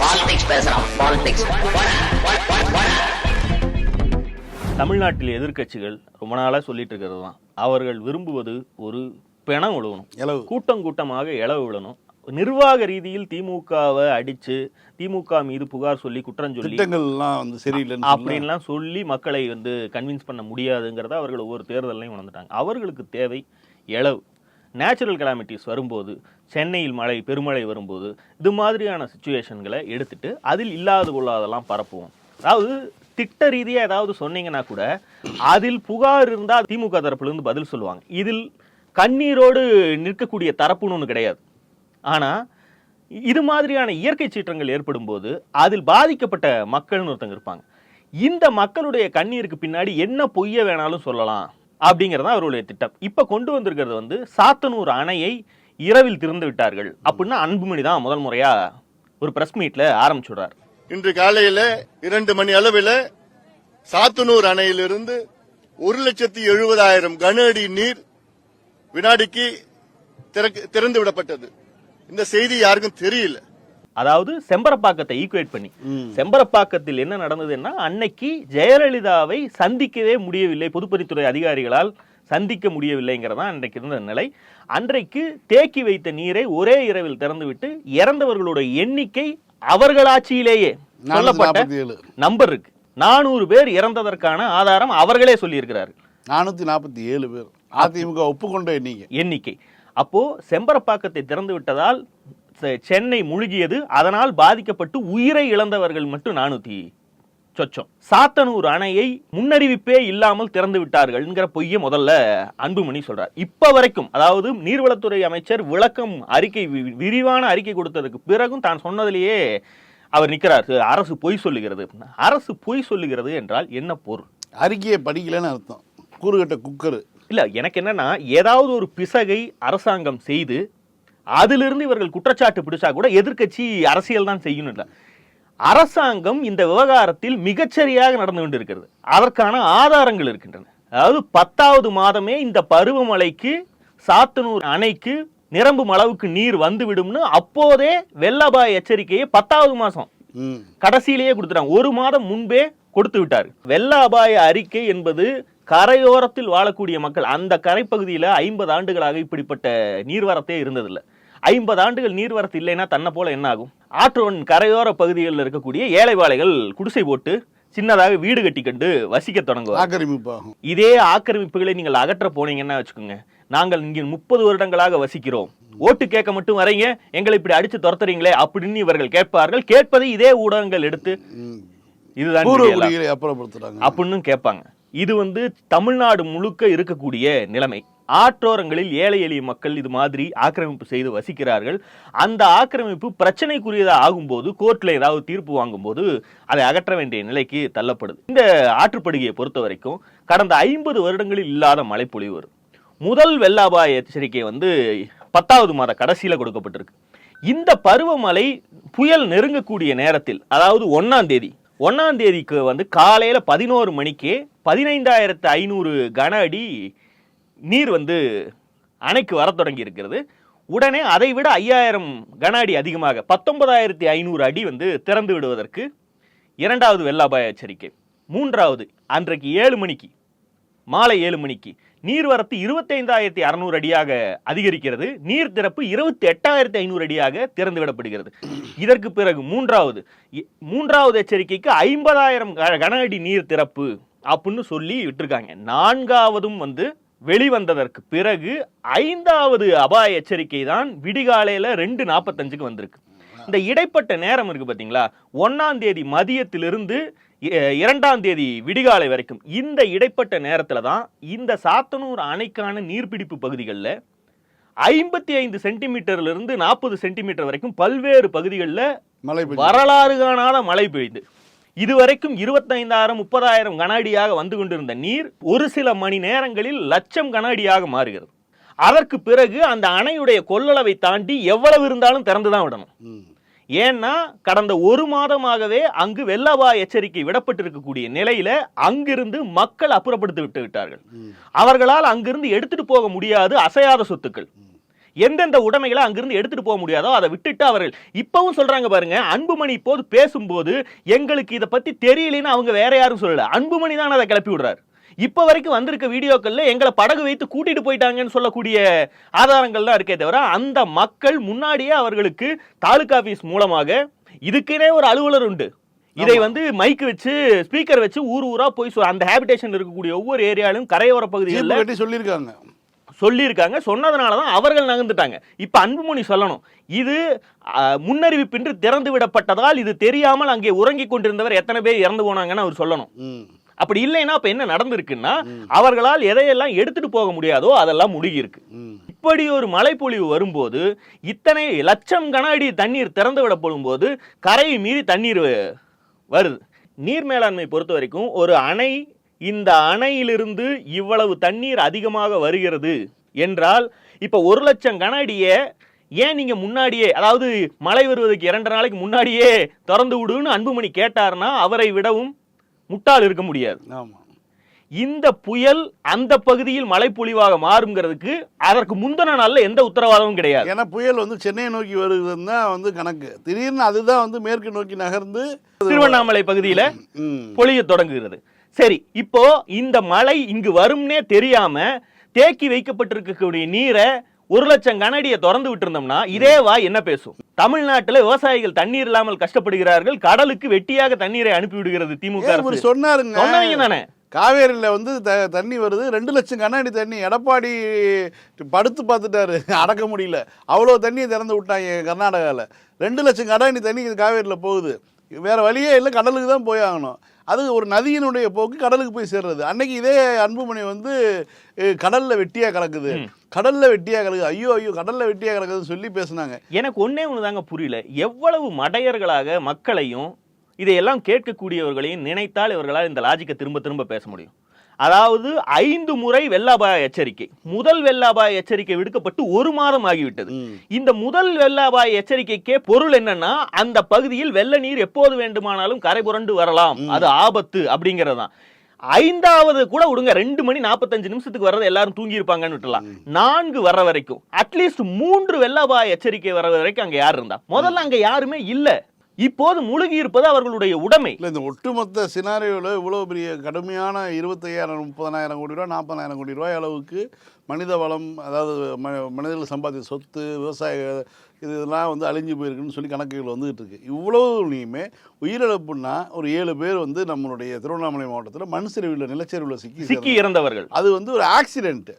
Politics பேசுறான் politics தமிழ்நாட்டில் எதிர்க்கட்சிகள் ரொம்ப நாளாக சொல்லிட்டு இருக்கிறது தான் அவர்கள் விரும்புவது ஒரு பிணம் விழுவணும் இலவு கூட்டம் கூட்டமாக இளவு விழணும். நிர்வாக ரீதியில் திமுகவை அடிச்சு திமுக மீது புகார் சொல்லி குற்றம் சொல்லி திட்டங்கள்லாம் வந்து சரியில்லைன்னு சொல்லலாம். அப்படின்லாம் சொல்லி மக்களை வந்து கன்வின்ஸ் பண்ண முடியாதுங்கிறத அவர்கள் ஒவ்வொரு தேர்தலையும் உணர்ந்துட்டாங்க. அவர்களுக்கு தேவை இளவு. நேச்சுரல் கலாமிட்டிஸ் வரும்போது சென்னையில் மழை பெருமழை வரும்போது இது மாதிரியான சுச்சுவேஷன்களை எடுத்துட்டு அதில் இல்லாத கொள்ளாதெல்லாம் பரப்புவோம். அதாவது திட்ட ரீதியாக ஏதாவது சொன்னீங்கன்னா கூட அதில் புகார் இருந்தால் திமுக தரப்புலேருந்து பதில் சொல்லுவாங்க. இதில் கண்ணீரோடு நிற்கக்கூடிய தரப்புன்னு ஒன்று கிடையாது. ஆனால் இது மாதிரியான இயற்கை சீற்றங்கள் ஏற்படும் போது அதில் பாதிக்கப்பட்ட மக்கள்னு ஒருத்தங்க இருப்பாங்க. இந்த மக்களுடைய கண்ணீருக்கு பின்னாடி என்ன பொய்ய வேணாலும் சொல்லலாம் அப்படிங்கிறது தான் அவருடைய திட்டம். இப்போ கொண்டு வந்திருக்கிறது வந்து சாத்தனூர் அணையை இரவில் திறந்து விட்டார்கள். அப்படின்னா அன்புமணி தான் முதல் முறையா ஒரு பிரஸ் மீட்ல ஆரம்பிச்சுடுறார். இன்று காலையில இரண்டு மணி அளவில் சாத்தனூர் அணையிலிருந்து ஒரு லட்சத்தி எழுபதாயிரம் கன அடி நீர் வினாடிக்கு திறந்து விடப்பட்டது. இந்த செய்தி யாருக்கும் தெரியல. அதாவது செம்பரப்பாக்கத்தை ஈக்குவேட் பண்ணி. செம்பரப்பாக்கத்தில் என்ன நடந்ததுன்னா அன்னைக்கு ஜெயலலிதாவை சந்திக்கவே முடியவில்லை பொதுப்பணித்துறை அதிகாரிகளால். சந்திக்க முடியவில்லைங்கிறதா அன்றைக்கு இருந்த நிலை. அன்றைக்கு தேக்கி வைத்த நீரை ஒரே இரவில் திறந்துவிட்டு இறந்தவர்களோட எண்ணிக்கை அவர்கள் ஆட்சியிலேயே சொல்லப்பட்ட 447. நம்பர் இருக்கு நானூறு பேர் இறந்ததற்கான ஆதாரம் அவர்களே சொல்லியிருக்கிறார்கள். நானூத்தி நாற்பத்தி ஏழு பேர். அதிமுக ஒப்புக்கொண்ட எண்ணிக்கை. எண்ணிக்கை. அப்போ செம்பரப்பாக்கத்தை திறந்து விட்டதால் சென்னை முழுகியது. அதனால் பாதிக்கப்பட்டு உயிரை இழந்தவர்கள் மட்டும் நானூத்தி சொச்சம். சாத்தனூர் அணையை முன்னறிவிப்பே இல்லாமல் திறந்து விட்டார்கள்ங்கிற பொய்ய முதல்ல அன்புமணி சொல்றார். இப்ப வரைக்கும் அதாவது நீர்வளத்துறை அமைச்சர் விளக்கம் அறிக்கை விரிவான அறிக்கை கொடுத்ததுக்கு பிறகும் தான் சொன்னதிலேயே அவர் நிக்கிறார். அரசு பொய் சொல்லுகிறது. அரசு பொய் சொல்லுகிறது என்றால் என்ன பொருள்? அறிக்கையை படிக்கலைன்னு அர்த்தம். கூறுகட்ட குக்கர். இல்ல எனக்கு என்னன்னா ஏதாவது ஒரு பிசகை அரசாங்கம் செய்து அதிலிருந்து இவர்கள் குற்றச்சாட்டு பிடிச்சா கூட எதிர்க்கட்சி அரசியல் தான் செய்யணும் இல்ல அரசாங்கம் இந்த விவகாரத்தில் மிகச்சரியாக நடந்து கொண்டிருக்கிறது. அதற்கான ஆதாரங்கள் இருக்கின்றன. அதாவது பத்தாவது மாதமே இந்த பருவமழைக்கு சாத்தனூர் அணைக்கு நிரம்பும் அளவுக்கு நீர் வந்து விடும்னு அப்போதே வெள்ளபாய எச்சரிக்கையை பத்தாவது மாசம் ம். கடைசியிலேயே கொடுத்துட்டாங்க. ஒரு மாதம் முன்பே கொடுத்து விட்டார். வெள்ள அபாய அறிக்கை என்பது கரையோரத்தில் வாழக்கூடிய மக்கள் அந்த கரைப்பகுதியில் ஐம்பது ஆண்டுகளாக இப்படிப்பட்ட நீர்வரத்தே இருந்ததில்லை. ஐம்பது ஆண்டுகள் நீர்வரத்து இல்லைன்னா தன்னை போல என்ன ஆகும்? ஆற்றோன் கரையோர பகுதிகளில் இருக்கக்கூடிய ஏழைவாழைகள் குடிசை போட்டு சின்னதாக வீடு கட்டி கண்டு வசிக்க தொடங்குவார் ஆக்கிரமிப்பாகும். இதே ஆக்கிரமிப்புகளை நீங்கள் அகற்ற போனீங்கன்னா வச்சுக்கோங்க. நாங்கள் இங்கே முப்பது வருடங்களாக வசிக்கிறோம். ஓட்டு கேட்க மட்டும் வரீங்க. எங்களை இப்படி அடிச்சு துரத்துறீங்களே அப்படின்னு இவர்கள் கேட்பார்கள். கேட்பதை இதே ஊடகங்கள் எடுத்து. இதுதான் அப்படின்னு கேட்பாங்க. இது வந்து தமிழ்நாடு முழுக்க இருக்கக்கூடிய நிலைமை. ஆற்றோரங்களில் ஏழை எளிய மக்கள் இது மாதிரி ஆக்கிரமிப்பு செய்து வசிக்கிறார்கள். அந்த ஆக்கிரமிப்பு பிரச்சனைக்குரியதாக ஆகும்போது கோர்ட்டில் ஏதாவது தீர்ப்பு வாங்கும்போது அதை அகற்ற வேண்டிய நிலைக்கு தள்ளப்படுது. இந்த ஆற்றுப்படுகையை பொறுத்த வரைக்கும் கடந்த ஐம்பது வருடங்களில் இல்லாத மழைப்பொழிவு வரும். முதல் வெள்ள அபாய எச்சரிக்கை வந்து பத்தாவது மாத கடைசியில் கொடுக்கப்பட்டிருக்கு. இந்த பருவமழை புயல் நெருங்கக்கூடிய நேரத்தில் அதாவது ஒன்றாம் தேதி ஒன்றாம் தேதிக்கு வந்து காலையில் பதினோரு மணிக்கே பதினைந்தாயிரத்து ஐநூறு கன அடி நீர் வந்து அணைக்கு வரத் தொடங்கி இருக்கிறது. உடனே அதை விட ஐயாயிரம் கன அடி அதிகமாக பத்தொன்பதாயிரத்தி ஐநூறு அடி வந்து திறந்து விடுவதற்கு இரண்டாவது வெள்ள அபாய எச்சரிக்கை. மூன்றாவது அன்றைக்கு ஏழு மணிக்கு மாலை ஏழு மணிக்கு நீர்வரத்து இருபத்தைந்தாயிரத்தி அறநூறு அடியாக அதிகரிக்கிறது. நீர் திறப்பு இருபத்தி எட்டாயிரத்தி ஐநூறு அடியாக திறந்து விடப்படுகிறது. இதற்கு பிறகு மூன்றாவது மூன்றாவது எச்சரிக்கைக்கு ஐம்பதாயிரம் கன அடி நீர் திறப்பு அப்படின்னு சொல்லி விட்டுருக்காங்க. நான்காவதும் வந்து வெளிவந்ததற்கு பிறகு ஐந்தாவது அபாய எச்சரிக்கை தான் விடிகாலையில ரெண்டு நாற்பத்தஞ்சுக்கு வந்திருக்கு. இந்த இடைப்பட்ட நேரம் இருக்கு பாத்தீங்களா? ஒன்னாம் தேதி மதியத்திலிருந்து இரண்டாம் தேதி விடிகாலை வரைக்கும் இந்த இடைப்பட்ட நேரத்துல தான் இந்த சாத்தனூர் அணைக்கான நீர்பிடிப்பு பகுதிகளில் ஐம்பத்தி ஐந்து சென்டிமீட்டர்ல இருந்து நாற்பது சென்டிமீட்டர் வரைக்கும் பல்வேறு பகுதிகளில் மழை வரலாறு காணாத மழை பெய்து. இதுவரைக்கும் இருபத்தைந்தாயிரம் முப்பதாயிரம் கன அடியாக வந்து கொண்டிருந்த நீர் ஒரு சில மணி நேரங்களில் லட்சம் கன அடியாக மாறுகிறது. அதற்கு பிறகு அந்த அணையுடைய கொள்ளளவை தாண்டி எவ்வளவு இருந்தாலும் திறந்து தான் விடணும். ஏன்னா கடந்த ஒரு மாதமாகவே அங்கு வெள்ளவா எச்சரிக்கை விடப்பட்டிருக்கக்கூடிய நிலையில அங்கிருந்து மக்கள் அப்புறப்படுத்தி விட்டு விட்டார்கள். அவர்களால் அங்கிருந்து எடுத்துட்டு போக முடியாது அசையாத சொத்துக்கள். எந்தெந்த உடைமைகளை அங்கிருந்து எடுத்துட்டு போக முடியாதோ அதை விட்டுட்டு அவர்கள் இப்பவும் சொல்றாங்க பாருங்க அன்புமணி இப்போது பேசும்போது எங்களுக்கு இதை பத்தி தெரியலன்னு அவங்க வேற யாரும் சொல்லல. அன்புமணி தான் அதை கிளப்பி விடுறாரு. இப்ப வரைக்கும் வந்திருக்க வீடியோக்கள்ல எங்களை படகு வைத்து கூட்டிட்டு போயிட்டாங்கன்னு சொல்லக்கூடிய ஆதாரங்கள் தான் இருக்கே தவிர அந்த மக்கள் முன்னாடியே அவர்களுக்கு தாலுகா ஆபீஸ் மூலமாக இதுக்குனே ஒரு அலுவலர் உண்டு. இதை வந்து மைக் வச்சு ஸ்பீக்கர் வச்சு ஊர் ஊரா போய் அந்த ஹேபிடேஷன் இருக்கக்கூடிய ஒவ்வொரு ஏரியாலும் கரையோர பகுதிகளில் சொல்லியிருக்காங்க. சொல்லியிருக்காங்க. சொன்னதுனால தான் அவர்கள் நகர்ந்துட்டாங்க. இப்ப அன்புமணி சொல்லணும். இது முன்னறிவிப்பின்றி திறந்து விடப்பட்டதால் இது தெரியாமல் அங்கே உறங்கிக் கொண்டிருந்தவர் எத்தனை பேர் இறந்து போனாங்கன்னு அவர் சொல்லணும். அப்படி இல்லைன்னா அப்ப என்ன நடந்திருக்குன்னா அவர்களால் எதையெல்லாம் எடுத்துட்டு போக முடியாதோ அதெல்லாம் முழுகி இருக்கு இப்படி ஒரு மழைப்பொழிவு வரும்போது இத்தனை லட்சம் கன அடி தண்ணீர் திறந்து விடப்படும் போது கரையை மீறி தண்ணீர் வருது. நீர் மேலாண்மை பொறுத்த வரைக்கும் ஒரு அணை இந்த அணையிலிருந்து இவ்வளவு தண்ணீர் அதிகமாக வருகிறது என்றால் இப்ப ஒரு லட்சம் கன அடியை ஏன் நீங்க முன்னாடியே அதாவது மழை வருவதற்கு இரண்டு நாளைக்கு முன்னாடியே திறந்து விடுன்னு அன்புமணி கேட்டார்னா அவரை விடவும் முட்டாள் இருக்க முடியாது. ஆமா. இந்த புயல் அந்த பகுதியில் மழைப்பொழிவாக மாறுங்கிறதுக்கு அதற்கு முந்தின நாள்ல எந்த உத்தரவாதமும் கிடையாது. ஏன்னா புயல் வந்து சென்னையை நோக்கி வருதுன்னு தான் வந்து கணக்கு. திடீர்னு அதுதான் வந்து மேற்கு நோக்கி நகர்ந்து திருவண்ணாமலை பகுதியில பொழிய தொடங்குகிறது. சரி இப்போ இந்த மழை இங்கு வரும்னே தெரியாம தேக்கி வைக்கப்பட்டிருக்கக்கூடிய நீரை ஒரு லட்சம் கனடியை திறந்து விட்டிருந்தோம்னா இதே வா என்ன பேசும்? தமிழ்நாட்டுல விவசாயிகள் தண்ணீர் இல்லாமல் கஷ்டப்படுகிறார்கள் கடலுக்கு வெட்டியாக தண்ணீரை அனுப்பி விடுகிறது திமுக சொன்னாருங்க. சொன்னவங்க தானே? காவேரியில வந்து த- தண்ணி வருது ரெண்டு லட்சம் கண்ணாடி தண்ணி எடப்பாடி படுத்து பார்த்துட்டாரு அடக்க முடியல. அவ்வளோ தண்ணியை திறந்து விட்டாங்க கர்நாடகாவில் ரெண்டு லட்சம் கண்ணாடி தண்ணி காவேரியில் போகுது. வேற வழியே இல்லை கடலுக்கு தான் போய் ஆகணும். அது ஒரு நதியினுடைய போக்கு கடலுக்கு போய் சேர்றது. அன்னைக்கு இதே அன்புமணி வந்து கடல்ல வெட்டியா கிடக்குது கடல்ல வெட்டியா கிடக்குது ஐயோ ஐயோ கடல்ல வெட்டியா கிடக்குதுன்னு சொல்லி பேசுனாங்க. எனக்கு ஒண்ணே ஒண்ணுதாங்க புரியல. எவ்வளவு மடையர்களாக மக்களையும் இதையெல்லாம் கேட்கக்கூடியவர்களையும் நினைத்தால் இவர்களால் இந்த லாஜிக்கை திரும்ப திரும்ப பேச முடியும். அதாவது ஐந்து முறை வெள்ள அபாய எச்சரிக்கை. முதல் வெள்ள அபாய எச்சரிக்கை விடுக்கப்பட்டு ஒரு மாதம் ஆகிவிட்டது. இந்த முதல் வெள்ள அபாய எச்சரிக்கைக்கே பொருள் என்னன்னா அந்த பகுதியில் வெள்ள நீர் எப்போது வேண்டுமானாலும் கரை புரண்டு வரலாம். அது ஆபத்து அப்படிங்கறதுதான் ஐந்தாவது கூட விடுங்க ரெண்டு மணி நாற்பத்தஞ்சு நிமிஷத்துக்கு வர்றது எல்லாரும் தூங்கி இருப்பாங்கன்னு விட்டுலாம் நான்கு வர்ற வரைக்கும். அட்லீஸ்ட் மூன்று வெள்ள அபாய எச்சரிக்கை வர வரைக்கும் அங்க யார் இருந்தா? முதல்ல அங்க யாருமே இல்ல. இப்போது முழுகி இருப்பது அவர்களுடைய உடைமை. இல்லை இந்த ஒட்டுமொத்த சினாரியோவில் இவ்வளோ பெரிய கடுமையான இருபத்தையாயிரம் முப்பதனாயிரம் கோடி ரூபா நாற்பதாயிரம் கோடி ரூபாய் அளவுக்கு மனித வளம் அதாவது ம மனிதர்கள் சம்பாதித்த சொத்து விவசாய இது இதெல்லாம் வந்து அழிஞ்சு போயிருக்குன்னு சொல்லி கணக்குகள் வந்துகிட்டு இருக்கு. இவ்வளோனையுமே உயிரிழப்புன்னா ஒரு ஏழு பேர் வந்து நம்மளுடைய திருவண்ணாமலை மாவட்டத்தில் மண் சரிவில் நிலச்சரிவில் சிக்கி சிக்கி. இறந்தவர்கள். அது வந்து ஒரு ஆக்சிடென்ட்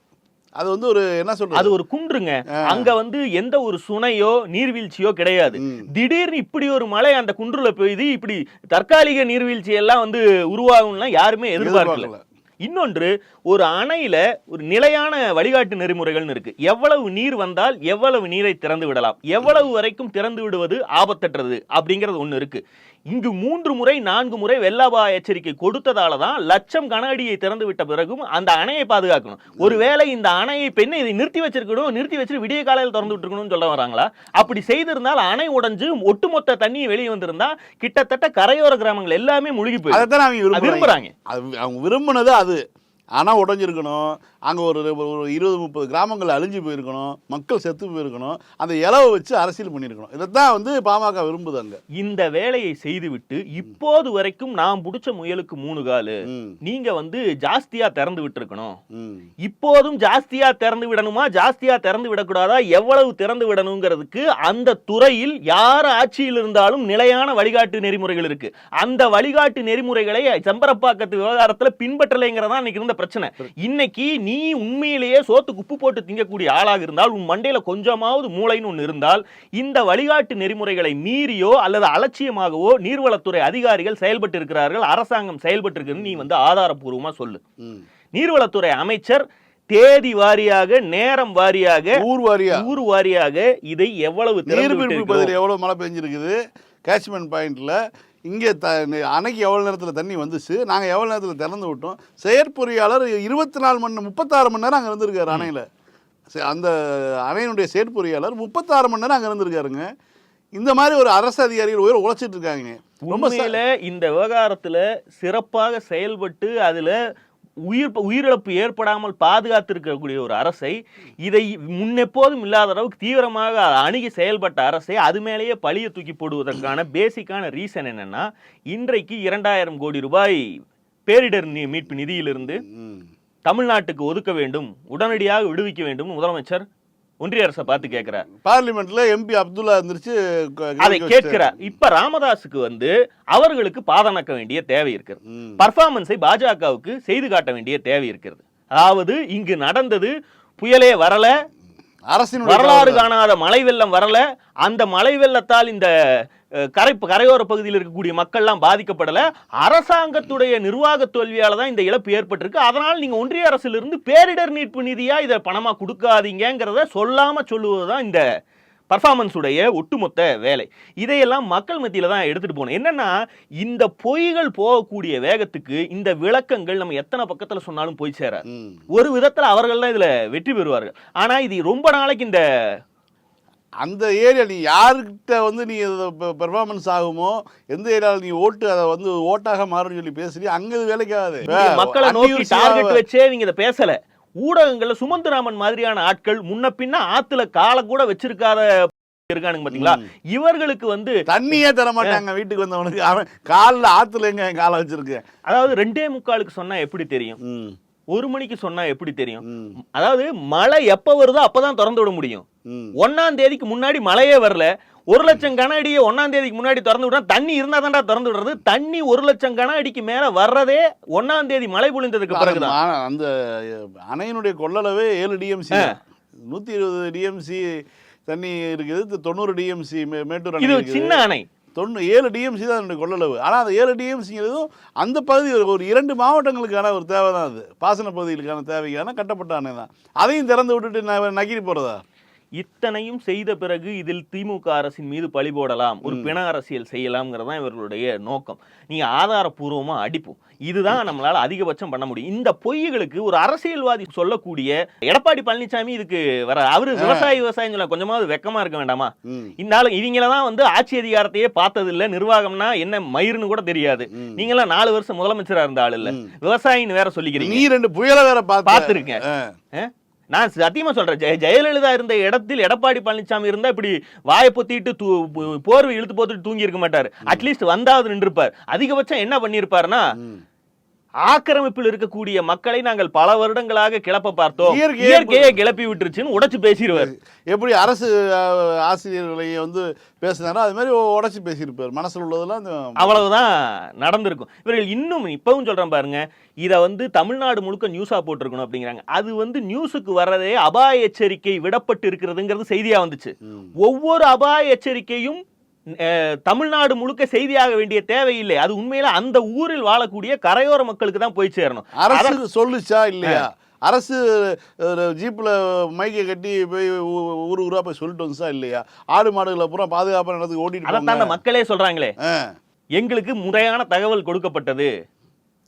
அது வந்து ஒரு என்ன அது சொல்றது ஒரு குன்றுங்க. அங்க வந்து எந்த ஒரு சுனையோ நீர்வீழ்ச்சியோ கிடையாது. திடீர்னு இப்படி ஒரு மழை அந்த குன்றுல பெய்து இப்படி தற்காலிக நீர்வீழ்ச்சி எல்லாம் வந்து உருவாகும்லாம் யாருமே எதிர்பார்க்கல. இன்னொன்று ஒரு அணையில ஒரு நிலையான வழிகாட்டு நெறிமுறைகள்னு இருக்கு. எவ்வளவு நீர் வந்தால் எவ்வளவு நீரை திறந்து விடலாம். எவ்வளவு வரைக்கும் திறந்து விடுவது ஆபத்தற்றது அப்படிங்கிறது ஒண்ணு இருக்கு. இங்கு மூன்று முறை நான்கு முறை வெள்ளபாய எச்சரிக்கை கொடுத்ததால தான் லட்சம் கன அடியை திறந்து விட்ட பிறகும் அந்த அணையை பாதுகாக்கணும். ஒருவேளை இந்த அணையை பெண்ணை இதை நிறுத்தி வச்சிருக்கணும் நிறுத்தி வச்சுட்டு விடிய காலையில் திறந்து விட்டுருக்கணும்னு சொல்ல வராங்களா? அப்படி செய்திருந்தால் அணை உடைஞ்சு ஒட்டுமொத்த தண்ணி வெளியே வந்திருந்தா கிட்டத்தட்ட கரையோர கிராமங்கள் எல்லாமே முழுகி போய் அவங்க விரும்புறாங்க. அவங்க விரும்பினது அது. ஆனால் உடஞ்சிருக்கணும். அங்கே ஒரு ஒரு இருபது முப்பது கிராமங்கள் அழிஞ்சு போயிருக்கணும் மக்கள் செத்து போயிருக்கணும் அந்த இலவை வச்சு அரசியல் பண்ணியிருக்கணும். இதைத்தான் வந்து பாமக விரும்புது அங்கே. இந்த வேலையை செய்துவிட்டு இப்போது வரைக்கும் நான் புடிச்ச முயலுக்கு மூணு காலு. நீங்க வந்து ஜாஸ்தியா திறந்து விட்டுருக்கணும். இப்போதும் ஜாஸ்தியா திறந்து விடணுமா ஜாஸ்தியா திறந்து விடக்கூடாதா எவ்வளவு திறந்து விடணுங்கிறதுக்கு அந்த துறையில் யார் ஆட்சியில் இருந்தாலும் நிலையான வழிகாட்டு நெறிமுறைகள் இருக்கு. அந்த வழிகாட்டு நெறிமுறைகளை செம்பரப்பாக்கத்து விவகாரத்துல பின்பற்றலைங்கிறதா இன்னைக்கு இருந்த பிரச்சனை. இன்னைக்கு நீ உண்மையிலேயே சோத்துக்கு உப்பு போட்டு திங்கக்கூடிய ஆளாக இருந்தால் உன் மண்டையில கொஞ்சமாவது மூளைன்னு ஒன்று இருந்தால் இந்த வழிகாட்டு நெறிமுறைகளை மீறியோ அல்லது அலட்சியமாகவோ நீர்வளத்துறை அதிகாரிகள் செயல்பட்டு இருக்கிறார்கள் அரசாங்கம் செயல்பட்டு இருக்குன்னு நீ வந்து ஆதாரப்பூர்வமா சொல்லு. நீர்வளத்துறை அமைச்சர் தேதி வாரியாக நேரம் வாரியாக ஊர் வாரியா? ஊர் வாரியாக இதை எவ்வளவு நீர்பிடிப்பு விட்டிருக்கிறோம். பகுதியில் எவ்வளோ மழை பெஞ்சிருக்குது? கேட்ச்மெண்ட் பாயிண்ட்ல இங்கே த அன்னைக்கு எவ்வளோ நேரத்தில் தண்ணி வந்துச்சு? நாங்கள் எவ்வளோ நேரத்தில் திறந்து விட்டோம்? செயற்பொறியாளர் இருபத்தி நாலு மணி முப்பத்தாறு மணி நேரம் அங்கே இருந்திருக்காரு அணையில். அந்த அணையினுடைய செயற்பொறியாளர் முப்பத்தாறு மணி நேரம் அங்கே இருந்திருக்காருங்க. இந்த மாதிரி ஒரு அரசு அதிகாரிகள் உயிரை உழைச்சிட்டு இருக்காங்க. உண்மையில இந்த விவகாரத்துல சிறப்பாக செயல்பட்டு அதுல உயிர் உயிரிழப்பு ஏற்படாமல் பாதுகாத்திருக்கக்கூடிய ஒரு அரசை இதை முன்னெப்போதும் இல்லாத அளவுக்கு தீவிரமாக அணுகி செயல்பட்ட அரசை அது மேலேயே பழிய தூக்கி போடுவதற்கான பேசிக்கான ரீசன் என்னன்னா இன்றைக்கு இரண்டாயிரம் கோடி ரூபாய் பேரிடர் மீட்பு நிதியிலிருந்து. தமிழ்நாட்டுக்கு ஒதுக்க வேண்டும் உடனடியாக விடுவிக்க வேண்டும் முதலமைச்சர் ஒன்றிய அரசை பார்த்து கேட்கிறார் பார்லிமெண்ட்ல எம்பி அப்துல்லா இருந்துருச்சு அதை கேட்க கேட்கிறார் இப்ப ராமதாஸுக்கு வந்து அவர்களுக்கு பாதணக்க வேண்டிய தேவை இருக்கிறது. பர்ஃபார்மன்ஸை பாஜகவுக்கு செய்து காட்ட வேண்டிய தேவை இருக்கிறது. அதாவது இங்கு நடந்தது புயலே வரல அரசினுடைய வரலாறு. காணாத மழை வெள்ளம் வரல. அந்த மழை வெள்ளத்தால் இந்த கரை கரையோர பகுதியில் இருக்கக்கூடிய மக்கள்லாம் பாதிக்கப்படல. அரசாங்கத்துடைய நிர்வாக தோல்வியால தான் இந்த இழப்பு ஏற்பட்டிருக்கு. அதனால் நீங்க ஒன்றிய அரசிலிருந்து பேரிடர் மீட்பு நிதியா இதை பணமா கொடுக்காதீங்கிறத சொல்லாம சொல்லுவதுதான் இந்த பர்ஃபார்மன்ஸ் உடைய ஒட்டுமொத்த வேலை. இதையெல்லாம் மக்கள் மத்தியில தான் எடுத்துட்டு போகணும். என்னன்னா இந்த பொய்கள் போகக்கூடிய வேகத்துக்கு இந்த விளக்கங்கள் நம்ம எத்தனை பக்கத்துல சொன்னாலும் போய் சேராது. ம். ஒரு விதத்துல அவர்கள் தான் இதுல வெற்றி பெறுவார்கள். ஆனா இது ரொம்ப நாளைக்கு இந்த அந்த ஏரியா நீ யாருக்கிட்ட வந்து நீ பெர்ஃபார்மன்ஸ் ஆகுமோ எந்த ஏரியாவில் நீ ஓட்டு அதை வந்து ஓட்டாக மாறும்னு சொல்லி பேசுறீ அங்க இது வேலைக்காது மக்களை நோக்கி டார்கெட் வச்சே இவங்க இதை பேசல. ஊடகங்கள்ல சுமந்துராமன் மாதிரியான ஆட்கள் முன்ன பின்ன ஆத்துல காலை கூட வச்சிருக்காத இருக்கானுங்க பாத்தீங்களா? இவர்களுக்கு வந்து தண்ணியே தர மாட்டாங்க வீட்டுக்கு வந்தவனுக்கு. அவன் காலில் ஆத்துல எங்க காலை வச்சிருக்கேன். அதாவது ரெண்டே முக்காலுக்கு சொன்னா எப்படி தெரியும். ஒரு மணிக்கு சொன்னா எப்படி தெரியும். அதாவது மழை எப்ப வருதோ அப்பதான் திறந்து விட முடியும். ஒன்னாம் தேதிக்கு முன்னாடி மழையே வரல. ஒரு லட்சம் கன அடியை ஒன்னாம் தேதிக்கு முன்னாடி திறந்து விடுறா தண்ணி இருந்தா தான்டா திறந்து விடுறது. தண்ணி ஒரு லட்சம் கன அடிக்கு மேல வர்றதே ஒன்னாம் தேதி மழை பொழிந்ததுக்கு பிறகுதான். அந்த அணையினுடைய கொள்ளளவே ஏழு டிஎம்சி நூத்தி இருபது டிஎம்சி தண்ணி இருக்குது. தொண்ணூறு டிஎம்சி மேட்டூர் இது. சின்ன அணை. தொண்ணூ ஏழு டிஎம்சி தான் அதனுடைய கொள்ளளவு. ஆனால் அந்த ஏழு டிஎம்சிங்கிறதும் அந்த பகுதி ஒரு- ஒரு இரண்டு மாவட்டங்களுக்கான ஒரு தேவை தான் அது. பாசன பகுதிகளுக்கான தேவைக்கான கட்டப்பட்ட அணை தான். அதையும் திறந்து விட்டுட்டு நான் நக்கிட்டு போகிறதா இத்தனையும் செய்த பிறகு இதில் திமுக அரசின் மீது பழி போடலாம் ஒரு பிண அரசியல் செய்யலாம்ங்கிறது தான் இவர்களுடைய நோக்கம். நீங்க ஆதாரப்பூர்வமா அடிப்போம். இதுதான் நம்மளால அதிகபட்சம் பண்ண முடியும். இந்த பொய்களுக்கு ஒரு அரசியல்வாதி சொல்லக்கூடிய எடப்பாடி பழனிசாமி இதுக்கு வர அவரு விவசாயி விவசாயம் சொல்ல கொஞ்சமாவது வெக்கமா இருக்க வேண்டாமா. இந்த ஆளு இவங்கள தான் வந்து ஆட்சி அதிகாரத்தையே பார்த்தது இல்ல நிர்வாகம்னா என்ன மயிருன்னு கூட தெரியாது. நீங்களாம் நாலு வருஷம் முதலமைச்சரா இருந்த ஆள் இல்ல. விவசாயின்னு வேற சொல்லிக்கிறீங்க. நீ ரெண்டு புயலை வேற பார்த்து பார்த்திருக்கேன். நான் சத்தியமா சொல்றேன். ஜெய- ஜெயலலிதா இருந்த இடத்தில் எடப்பாடி பழனிசாமி இருந்தா இப்படி வாயை பொத்திட்டு தூ- போர்வை இழுத்து போட்டுட்டு தூங்கி இருக்க மாட்டார் அட்லீஸ்ட் வந்தாவது நின்றுப்பார். அதிகபட்சம் என்ன பண்ணிருப்பாருன்னா ஆக்கிரமிப்பில் இருக்கக்கூடிய மக்களை நாங்கள் பல வருடங்களாக கிளப்ப பார்த்தோம். இயற்கையே- கிளப்பி விட்டுருச்சுன்னு உடைச்சு பேசிடுவார். எப்படி அரசு ஆசிரியர்களை வந்து பேசுனாரோ அது மாதிரி உடச்சி பேசியிருப்பார். மனசுல உள்ளதெல்லாம் அவ்வளவுதான் நடந்திருக்கும். இவர்கள் இன்னும் இப்பவும் சொல்றேன் பாருங்க இத வந்து தமிழ்நாடு முழுக்க நியூஸா போட்டிருக்கணும் அப்படிங்கிறாங்க. அது வந்து நியூஸுக்கு வர்றதே அபாய எச்சரிக்கை விடப்பட்டு இருக்கிறதுங்கிறது செய்தியா வந்துச்சு. ஒவ்வொரு அபாய எச்சரிக்கையும் தமிழ்நாடு முழுக்க செய்தியாக வேண்டிய தேவையில்லை அது உண்மையில அந்த ஊரில் வாழக்கூடிய கரையோர மக்களுக்கு தான் போய் சேரணும். அரசு சொல்லுச்சா இல்லையா? அரசு ஜீப்ல மைக்கை கட்டி போய் ஊரு ஊரா போய் சொல்லிட்டு வந்துச்சா இல்லையா? ஆடு மாடுகளை பூரா பாதுகாப்பான இடத்துக்கு ஓட்டிட்டு மக்களே சொல்றாங்களே. ஆ. எங்களுக்கு முறையான தகவல் கொடுக்கப்பட்டது.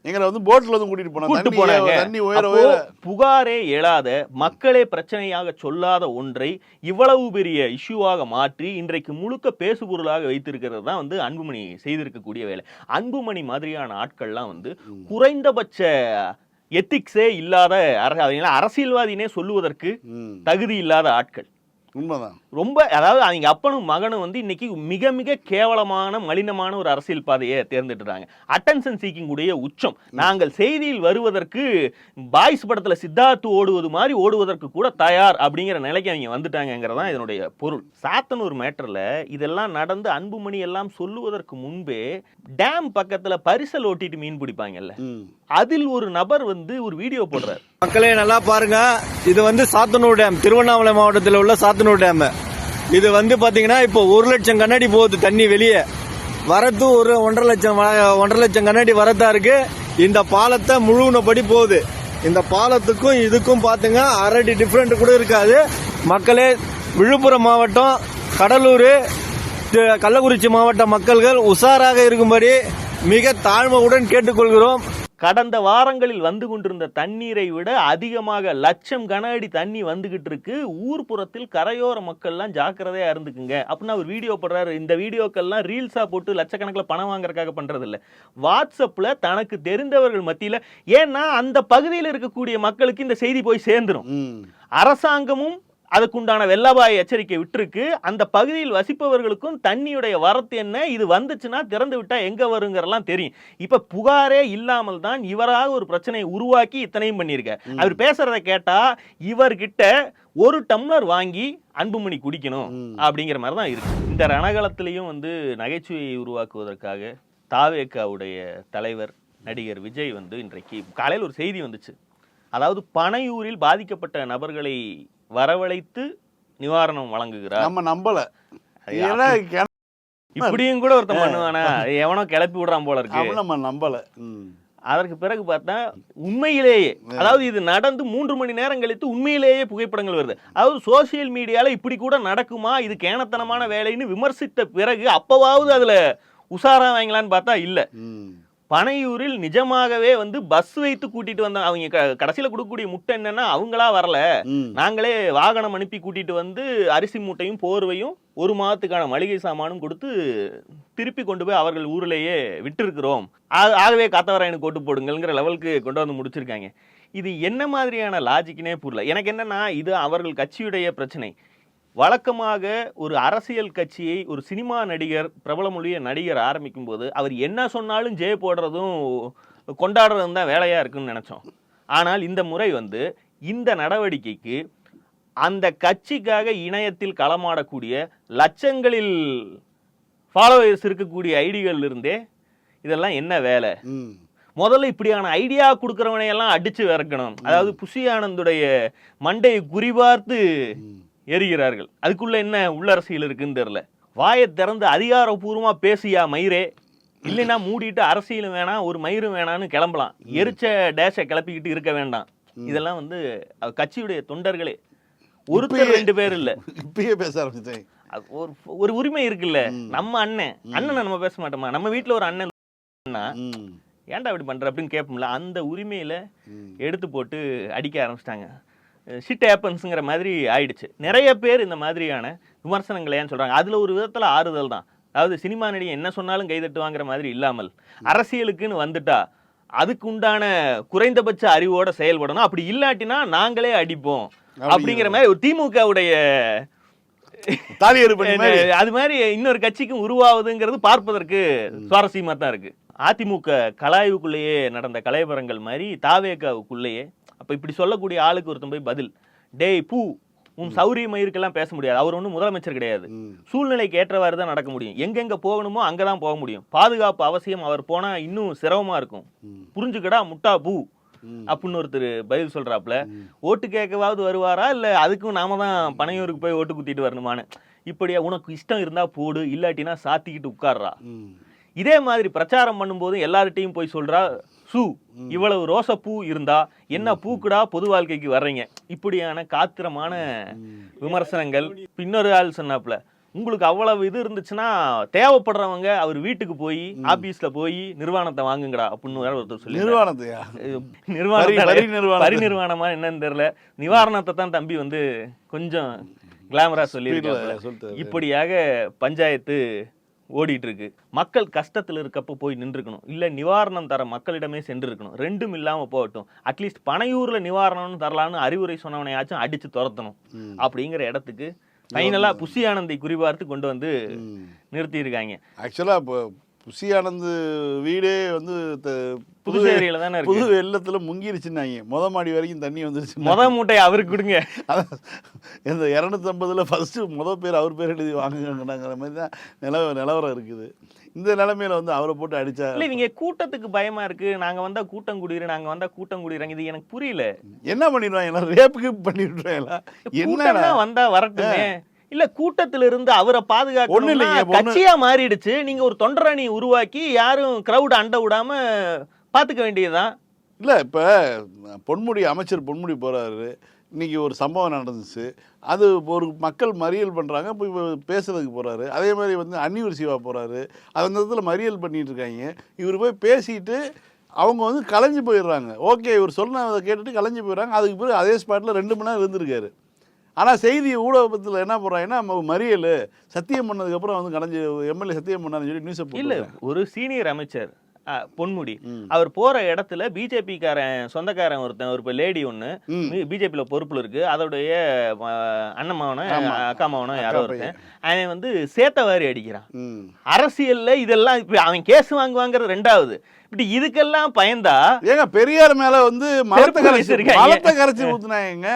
எங்களை வந்து போட்ல வந்து கூட்டிட்டு போனாங்க. போனாங்க. தண்ணி உயர உயர. புகாரே எழாத மக்களே பிரச்சனையாக சொல்லாத ஒன்றை இவ்வளவு பெரிய இஷ்யூவாக மாற்றி இன்றைக்கு முழுக்க பேசுபொருளாக வைத்திருக்கிறது தான் வந்து அன்புமணி செய்திருக்கக்கூடிய வேலை. அன்புமணி மாதிரியான ஆட்கள்லாம் வந்து குறைந்தபட்ச எத்திக்ஸே இல்லாத அரசியல்வாதினே சொல்லுவதற்கு தகுதி இல்லாத ஆட்கள். உண்மைதான். ரொம்ப அதாவது அவங்க அப்பனும் மகனும் வந்து இன்னைக்கு மிக மிக கேவலமான மலினமான ஒரு அரசியல் பாதையை தேர்ந்தெடுத்துறாங்க அட்டென்ஷன் சீக்கிங் உடைய உச்சம். நாங்கள் செய்தியில் வருவதற்கு பாய்ஸ் படத்துல சித்தார்த்து ஓடுவது மாதிரி ஓடுவதற்கு கூட தயார் அப்படிங்கிற நிலைக்கு அவங்க வந்துட்டாங்கிறதான் இதனுடைய பொருள். சாத்தனூர் மேட்டர்ல இதெல்லாம் நடந்து அன்புமணி எல்லாம் சொல்லுவதற்கு முன்பே டேம் பக்கத்துல பரிசல் ஓட்டிட்டு மீன் பிடிப்பாங்கல்ல. அதில் ஒரு நபர் வந்து ஒரு வீடியோ போடுறார். மக்களே நல்லா பாருங்க. இது வந்து சாத்தனூர் டேம். திருவண்ணாமலை மாவட்டத்தில் உள்ள சாத்தனூர் டேம். இது வந்து பாத்தீங்கன்னா இப்போ ஒரு லட்சம் கண்ணாடி போகுது தண்ணி வெளியே. வரத்து ஒரு ஒன்றரை லட்சம் ஒன்றரை லட்சம் கண்ணாடி வரதா இருக்கு. இந்த பாலத்தை முழுனபடி போகுது. இந்த பாலத்துக்கும் இதுக்கும் பாத்துங்க அரடி டிஃப்ரெண்ட் கூட இருக்காது. மக்களே விழுப்புரம் மாவட்டம் கடலூர் கள்ளக்குறிச்சி மாவட்ட மக்கள்கள் உஷாராக இருக்கும்படி மிக தாழ்மையுடன் கேட்டுக்கொள்கிறோம். கடந்த வாரங்களில் வந்து கொண்டிருந்த தண்ணீரை விட அதிகமாக லட்சம் கன அடி தண்ணி வந்துகிட்டு இருக்கு. ஊர்ப்புறத்தில் கரையோர மக்கள்லாம் ஜாக்கிரதையா இருந்துக்குங்க. அப்படின்னு அவர் வீடியோ போடுறாரு. இந்த வீடியோக்கள்லாம் ரீல்ஸா போட்டு லட்சக்கணக்கில் பணம் வாங்குறதுக்காக பண்றது இல்ல வாட்ஸ்அப்ல தனக்கு தெரிந்தவர்கள் மத்தியில ஏன்னா அந்த பகுதியில் இருக்கக்கூடிய மக்களுக்கு இந்த செய்தி போய் சேர்ந்துரும். ம். அரசாங்கமும் அதுக்குண்டான வெள்ளபாய எச்சரிக்கை விட்டிருக்கு. அந்த பகுதியில் வசிப்பவர்களுக்கும் தண்ணியுடைய வரத்து என்ன? இது வந்துச்சுன்னா திறந்து விட்டா எங்க வருங்கிறலாம் தெரியும். இப்ப புகாரே இல்லாமல் தான் இவராக ஒரு பிரச்சனையை உருவாக்கி இத்தனையும் பண்ணியிருக்க அவர் பேசுறத கேட்டா இவர்கிட்ட ஒரு டம்ளர் வாங்கி அன்புமணி குடிக்கணும். அப்படிங்கிற மாதிரி தான் இருக்கு. இந்த ரணகளத்திலையும் வந்து நகைச்சுவையை உருவாக்குவதற்காக தாவேக்காவுடைய தலைவர் நடிகர் விஜய் வந்து இன்றைக்கு காலையில் ஒரு செய்தி வந்துச்சு. அதாவது பனையூரில் பாதிக்கப்பட்ட நபர்களை வரவழைத்து நிவாரணம் வழங்குகிறார். நம்ம நம்பல. இப்படியும் கூட ஒருத்தன் பண்ணுவானா? எவனோ கிளப்பி விடுறான் போல இருக்கு. நம்ம நம்பல. அதற்கு பிறகு பார்த்தா உண்மையிலேயே அதாவது இது நடந்து மூன்று மணி நேரம் கழித்து உண்மையிலேயே புகைப்படங்கள் வருது. அதாவது சோசியல் மீடியால இப்படி கூட நடக்குமா? இது கேணத்தனமான வேலைன்னு விமர்சித்த பிறகு அப்பவாவது அதுல உஷாரா வாங்கலான்னு பார்த்தா இல்ல. பனையூரில் நிஜமாகவே வந்து பஸ் வைத்து கூட்டிட்டு வந்தாங்க அவங்க கடைசியில கொடுக்கக்கூடிய முட்டை என்னன்னா அவங்களா வரல. நாங்களே வாகனம் அனுப்பி கூட்டிட்டு வந்து அரிசி மூட்டையும் போர்வையும் ஒரு மாதத்துக்கான மளிகை சாமானும் கொடுத்து திருப்பி கொண்டு போய் அவர்கள் ஊர்லேயே விட்டிருக்கிறோம். ஆகவே காத்தவராயனுக்கு ஓட்டு போடுங்கள்ங்கிற லெவலுக்கு கொண்டு வந்து முடிச்சிருக்காங்க. இது என்ன மாதிரியான லாஜிக்னே புரியல. எனக்கு என்னன்னா இது அவர்கள் கட்சியுடைய பிரச்சனை. வழக்கமாக ஒரு அரசியல் கட்சியை ஒரு சினிமா நடிகர் பிரபலமொழிய நடிகர் ஆரம்பிக்கும் போது அவர் என்ன சொன்னாலும் ஜெய போடுறதும் கொண்டாடுறதும் தான் வேலையா இருக்குன்னு நினைச்சோம். ஆனால் இந்த முறை வந்து இந்த நடவடிக்கைக்கு அந்த கட்சிக்காக இணையத்தில் களமாடக்கூடிய லட்சங்களில் ஃபாலோவர்ஸ் இருக்கக்கூடிய ஐடிகள் இருந்தே இதெல்லாம் என்ன வேலை? முதல்ல இப்படியான ஐடியா கொடுக்கறவனை எல்லாம் அடிச்சு விறக்கணும் அதாவது புஷி ஆனந்துடைய மண்டையை குறிபார்த்து எரிகிறார்கள். அதுக்குள்ள என்ன உள்ளரசியல் இருக்குன்னு தெரியல. வாயை திறந்து அதிகாரப்பூர்வமா பேசியா மயிரே? இல்லைன்னா மூடிட்டு அரசியலும் வேணாம் ஒரு மயிரும் வேணாம்னு கிளம்பலாம். எரிச்ச டேஷை கிளப்பிக்கிட்டு இருக்க வேண்டாம். இதெல்லாம் வந்து கட்சியுடைய தொண்டர்களே. ஒருத்தர் ரெண்டு பேர் இல்ல. இப்பயே பேச ஒரு ஒரு உரிமை இருக்குல்ல. நம்ம அண்ணன். அண்ணனை நம்ம பேச மாட்டோமா? நம்ம வீட்ல ஒரு அண்ணன் ஏன்டா இப்படி பண்ற அப்படின்னு கேட்போம்ல அந்த உரிமையில. எடுத்து போட்டு அடிக்க ஆரம்பிச்சிட்டாங்க. ஷிட் ஹேப்பன்ஸுங்கிற மாதிரி ஆயிடுச்சு. நிறைய பேர் இந்த மாதிரியான விமர்சனங்களை ஏன் சொல்றாங்க? அதுல ஒரு விதத்துல ஆறுதல் தான். அதாவது சினிமா நடிகை என்ன சொன்னாலும் கைதட்டுவாங்கிற மாதிரி இல்லாமல் அரசியலுக்குன்னு வந்துட்டா அதுக்கு உண்டான குறைந்தபட்ச அறிவோட செயல்படணும். அப்படி இல்லாட்டினா நாங்களே அடிப்போம். அப்படிங்கிற மாதிரி ஒரு திமுகவுடைய அது மாதிரி இன்னொரு கட்சிக்கும் உருவாகுதுங்கிறது பார்ப்பதற்கு சுவாரஸ்யமா தான் இருக்கு. அதிமுக கலாய்வுக்குள்ளேயே நடந்த கலைபரங்கள் மாதிரி தாவேகாவுக்குள்ளேயே அப்ப இப்படி சொல்லக்கூடிய ஆளுக்கு ஒருத்தன் போய் பதில் டேய் பூ உன் சௌரிய மயிருக்கெல்லாம் பேச முடியாது. அவர் ஒன்றும் முதலமைச்சர் கிடையாது. சூழ்நிலைக்கு ஏற்றவாறு தான் நடக்க முடியும். எங்கெங்க போகணுமோ அங்கதான் போக முடியும். பாதுகாப்பு அவசியம். அவர் போனா இன்னும் சிரமமா இருக்கும். புரிஞ்சுக்கடா முட்டா பூ. அப்படின்னு ஒருத்தர் பதில் சொல்றாப்ல ஓட்டு கேட்கவாவது வருவாரா? இல்ல அதுக்கும் நாம தான் பனையூருக்கு போய் ஓட்டு குத்திட்டு வரணுமான்னு. இப்படியா உனக்கு இஷ்டம் இருந்தா போடு. இல்லாட்டினா சாத்திக்கிட்டு உட்கார்றா. இதே மாதிரி பிரச்சாரம் பண்ணும்போது எல்லார்ட்டையும் போய் சொல்றா. சு. இவ்வளவு ரோசப்பூ இருந்தா என்ன பூக்குடா பொது வாழ்க்கைக்கு வர்றீங்க? இப்படியான காத்திரமான விமர்சனங்கள் இன்னொரு ஆள் சொன்னாப்ல உங்களுக்கு அவ்வளவு இது இருந்துச்சுன்னா தேவைப்படுறவங்க அவர் வீட்டுக்கு போய் ஆபீஸ்ல போய் நிர்வாணத்தை வாங்குங்கடா அப்படின்னு ஒருத்தர் சொல்லி நிர்வாணத்தையா? நிர்வாணம் பரி நிர்வாணம். என்னன்னு தெரியல. நிவாரணத்தை தான் தம்பி வந்து கொஞ்சம் கிளாமரா சொல்லி. இப்படியாக பஞ்சாயத்து ஓடிட்டு இருக்கு மக்கள் கஷ்டத்துல இருக்கப்ப போய் நின்றுக்கணும். இல்ல நிவாரணம் தர மக்களிடமே சென்று இருக்கணும் ரெண்டும் இல்லாம போகட்டும். அட்லீஸ்ட் பனையூர்ல நிவாரணம்னு தரலான்னு அறிவுரை சொன்னவனையாச்சும் அடிச்சு துரத்தணும். அப்படிங்கிற இடத்துக்கு ஃபைனலா புஷி ஆனந்தை குறிபார்த்து கொண்டு வந்து ம். நிறுத்தி இருக்காங்க ஆக்சுவலா இப்போ புசி ஆனந்த் வீடே வந்து புதுச்சேரியில தானே புது வெள்ளத்துல முங்கிருச்சுன்னாங்க. முத மாடி வரைக்கும் தண்ணி வந்துருச்சு. முத மூட்டை அவருக்கு கொடுங்க. இந்த இரநூத்தம்பதுல ஃபர்ஸ்ட் முத பேர் அவர் பேர் எழுதி வாங்குங்கிறாங்கிற மாதிரி தான் நிலவ நிலவரம் இருக்குது. இந்த நிலைமையில வந்து அவரை போட்டு அடிச்சா இல்ல இவங்க கூட்டத்துக்கு பயமா இருக்கு. நாங்க வந்தா கூட்டம் குடியிரு நாங்க வந்தா கூட்டம் குடிறாங்க இது எனக்கு புரியல. என்ன பண்ணிடுவாங்க? ரேப்புக்கு பண்ணிவிடுவாங்களா என்னடா கூட்டம்னா வந்தா வரட்டுமே. இல்ல கூட்டத்துல இருந்து அவரை ஒண்ணு- கட்சியா மாறிடுச்சு. நீங்க ஒரு தொண்டரணி உருவாக்கி யாரும் கிரவுட் அண்ட விடாம பாத்துக்க வேண்டியதுதான் இல்ல இப்ப பொன்முடி அமைச்சர் பொன்முடி போறாரு. இன்னைக்கு ஒரு சம்பவம் நடந்துச்சு. அது ஒரு மக்கள் மறியல் பண்றாங்க போய் பேசுறதுக்கு போறாரு. அதே மாதிரி வந்து அன்னியூர் சிவா அது அந்த இடத்துல மறியல் பண்ணிட்டு இருக்காங்க. இவர் போய் பேசிட்டு அவங்க வந்து கலைஞ்சு போயிடுறாங்க. ஓகே இவர் சொன்னதை கேட்டுட்டு கலைஞ்சு போயிடுறாங்க. அதுக்கு பிறகு அதே ஸ்பாட்டில் ரெண்டு மணி நேரம் இருந்திருக்காரு. ஆனால் செய்தி ஊடகத்தில் என்ன போடுறாங்கன்னா ம- மறியல் சத்தியம் பண்ணதுக்கப்புறம் வந்து கலைஞ்சு எம்எல்ஏ சத்தியம் பண்ணாருன்னு சொல்லி நியூஸை இல்ல ஒரு சீனியர் அமைச்சர் பொன்முடி அவர் போற இடத்துல பிஜேபி காரன் சொந்தக்காரன் ஒருத்தன் ஒரு லேடி ஒண்ணு. பிஜேபியில பொறுப்புல இருக்கு. அதோடைய அண்ணமாவனோ ஆமா. அக்காமாவனோ யாரோ அக்கா ஒருத்தன் அவன் வந்து சேத்தவாரி அடிக்கிறான். அரசியல்ல இதெல்லாம் இப்ப அவன் கேஸ் வாங்குவாங்கிறது ரெண்டாவது. இப்படி இதுக்கெல்லாம் பயந்தா ஏங்க பெரியார் மேல வந்து மலத்தை கரைச்சி. மலத்தை கரைச்சி ஊத்துனாங்க.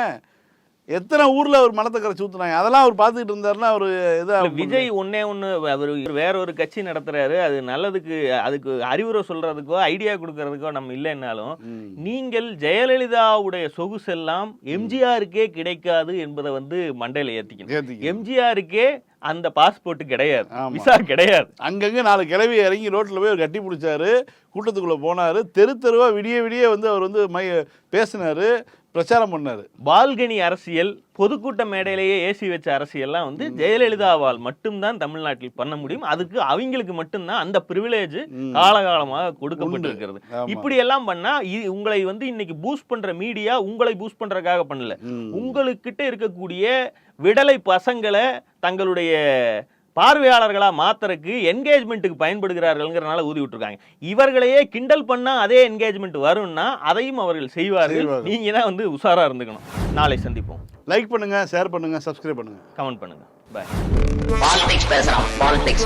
எத்தனை ஊர்ல அவர் மலத்தை கரைச்சி ஊத்துனாங்க? அதெல்லாம் அவர் பார்த்துக்கிட்டு இருந்தாருன்னா அவர் இதா விஜய் ஒன்னே ஒண்ணு அவர் வேற ஒரு கட்சி நடத்துறாரு. அது நல்லதுக்கு அதுக்கு அறிவுரை சொல்றதுக்கோ ஐடியா கொடுக்கறதுக்கோ நம்ம இல்லைன்னாலும். நீங்கள் ஜெயலலிதாவுடைய சொகுசெல்லாம் எம்ஜிஆருக்கே கிடைக்காது என்பதை வந்து மண்டையில ஏத்திக்கணும். எம்ஜிஆருக்கே அந்த பாஸ்போர்ட் கிடையாது. விசா கிடையாது. அங்கங்க நாலு கிளவி இறங்கி ரோட்ல போய் அவர் கட்டி பிடிச்சாரு. கூட்டத்துக்குள்ள போனாரு. தெரு தெருவா விடிய விடிய வந்து அவர் வந்து மை பேசினாரு. பிரச்சாரம் பண்ணாரு பால்கனி அரசியல் பொதுக்கூட்ட மேடையிலேயே ஏசி வச்ச அரசியல்லாம் வந்து ஜெயலலிதாவால் மட்டும்தான் தமிழ்நாட்டில் பண்ண முடியும் அதுக்கு அவங்களுக்கு மட்டும்தான் அந்த பிரிவிலேஜ். காலகாலமாக கொடுக்கப்பட்டிருக்கிறது. இப்படி எல்லாம் பண்ணா உங்களை வந்து இன்னைக்கு பூஸ்ட் பண்ற மீடியா உங்களை பூஸ்ட் பண்றதுக்காக பண்ணல. உங்களுக்கிட்ட இருக்கக்கூடிய விடலை பசங்களை தங்களுடைய பார்வையாளர்களா மாத்துறதுக்கு என்கேஜ்மெண்ட்டுக்கு பயன்படுகிறார்கள்ங்கிறனால ஊதி விட்டுருக்காங்க. இவர்களையே கிண்டல் பண்ணா அதே என்கேஜ்மெண்ட் வரும்னா அதையும் அவர்கள் செய்வார்கள். செய்வார்கள். நீங்க தான் வந்து உஷாரா இருந்துக்கணும். நாளை சந்திப்போம். லைக் பண்ணுங்க ஷேர் பண்ணுங்க சப்ஸ்கிரைப் பண்ணுங்க. கமெண்ட் பண்ணுங்க. பாய் பாலிடிக்ஸ் பேசுறான் பாலிடிக்ஸ்